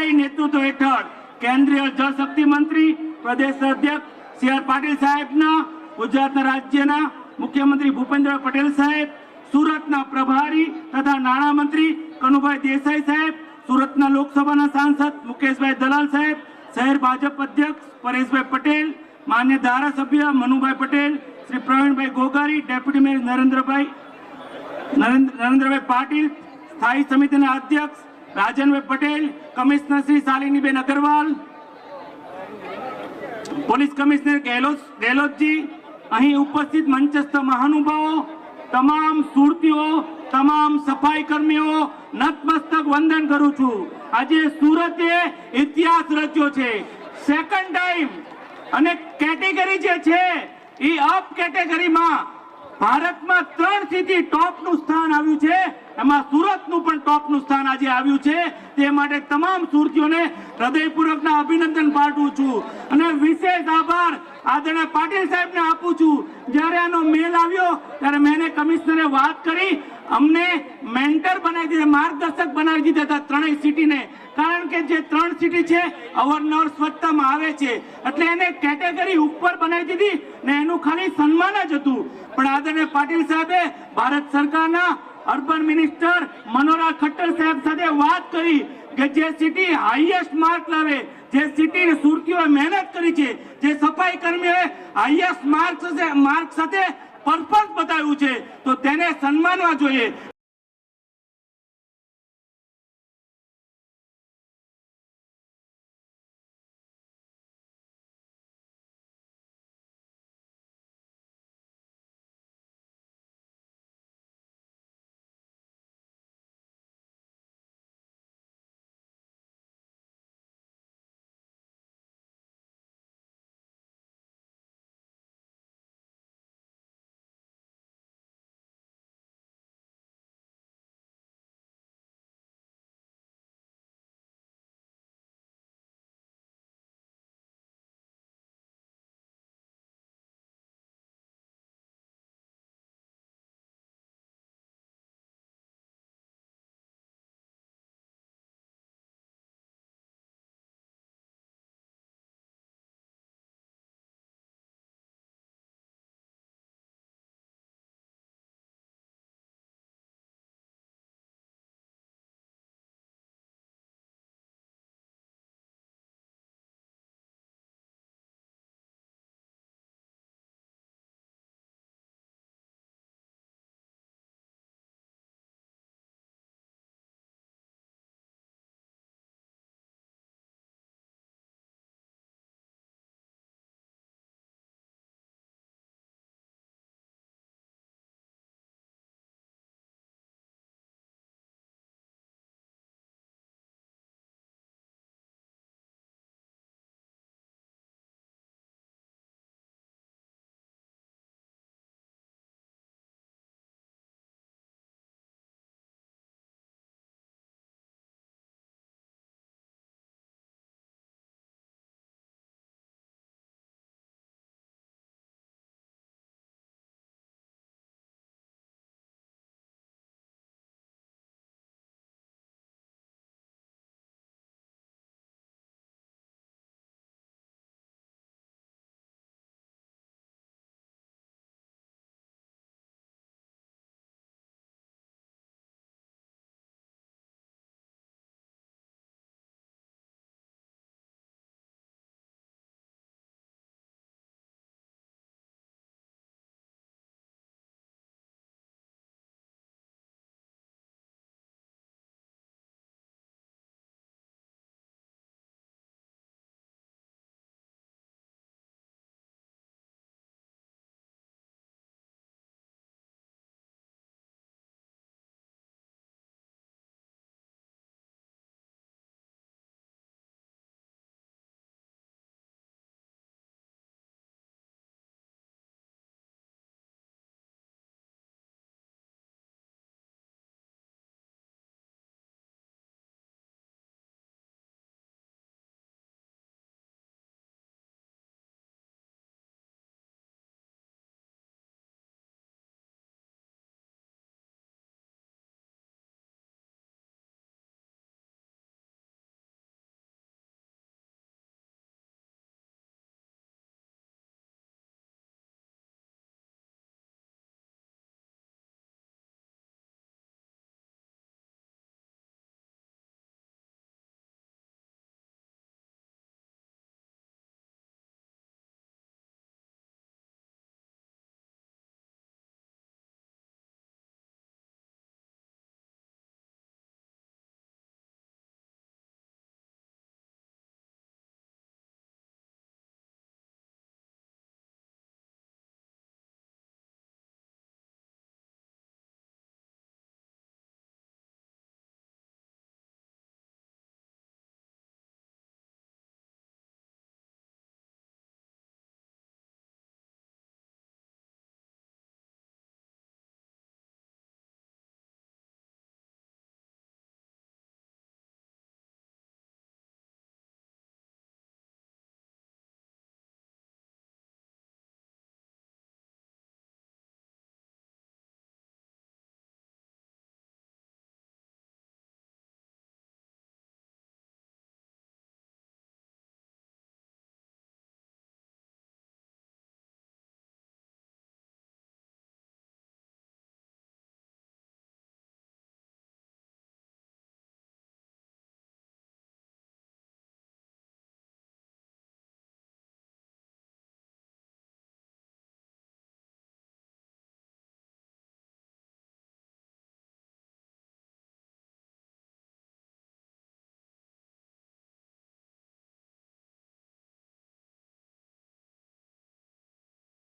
કાર્યવાહી નેતૃત્વ હેઠળ કેન્દ્રીય જળ શક્તિ મંત્રી, પ્રદેશ અધ્યક્ષ સી આર પાટીલ સાહેબના, ગુજરાતના રાજ્યના મુખ્યમંત્રી ભૂપેન્દ્ર પટેલ સાહેબ, સુરતના પ્રભારી તથા નાણામંત્રી કનુભાઈ દેસાઈ સાહેબ, સુરતના લોકસભાના સાંસદ મુકેશભાઈ દલાલ સાહેબ, શહેર ભાજપ અધ્યક્ષ પરેશભાઈ પટેલ, માન્ય ધારાસભ્ય મનુભાઈ પટેલ, શ્રી પ્રવીણભાઈ ગોગારી, ડેપ્યુટી મેયર નરેન્દ્રભાઈ, નરેન્દ્ર- નરેન્દ્રભાઈ પાટીલ, સ્થાયી સમિતિના અધ્યક્ષ રાજનભાઈ Patel, commissioner Shri શાલિનીબેન Agarwal, police commissioner Gehlot ગેહલોતજી, અહીં ઉપસ્થિત મંચસ્થ મહાનુભાવો, તમામ સુરતીઓ, તમામ સફાઈ કર્મીઓ, નતમસ્તક વંદન કરું છું. આજે સુરતે ઇતિહાસ રચ્યો છે. સેકન્ડ ટાઈમ અને કેટેગરી જે છે એ અપ કેટેગરીમાં ભારતમાં ત્રણથી ટોપનું સ્થાન આવ્યું છે. એમાં સુરતનું પણ ટોપનું સ્થાન આજે આવ્યું છે. તે માટે તમામ સુરતીઓને હૃદયપૂર્વકના અભિનંદન પાઠવું છું. અને વિશેષ આભાર આદરણીય પાટીલ સાહેબને આપું છું. જ્યારે આનો મેલ આવ્યો, ત્યારે મેં કમિશનરે વાત કરી. અમને મેન્ટર બનાવી દીધા, માર્ગદર્શક બનાવી દીધા હતા ત્રણેય સિટીને. કારણ કે જે ત્રણ સિટી છે અવારનવાર સ્વચ્છતામાં આવે છે. એટલે એને કેટેગરી ઉપર બનાવી દીધી ને એનું ખાલી સન્માન જ હતું. પણ આદરણીય પાટીલ સાહેબે ભારત સરકારના અર્બન મિનિસ્ટર મનોરા ખટ્ટર સાહેબ સાથે વાત કરી કે જે સિટી હાઈએસ્ટ માર્ક લાવે, જે સિટી સુરતીઓએ મહેનત કરી છે, જે સફાઈ કર્મીઓએ હાઈએસ્ટ માર્ક માર્ક સાથે પરફોર્મન્સ બતાવ્યું છે, તો તેને સન્માનવા જોઈએ.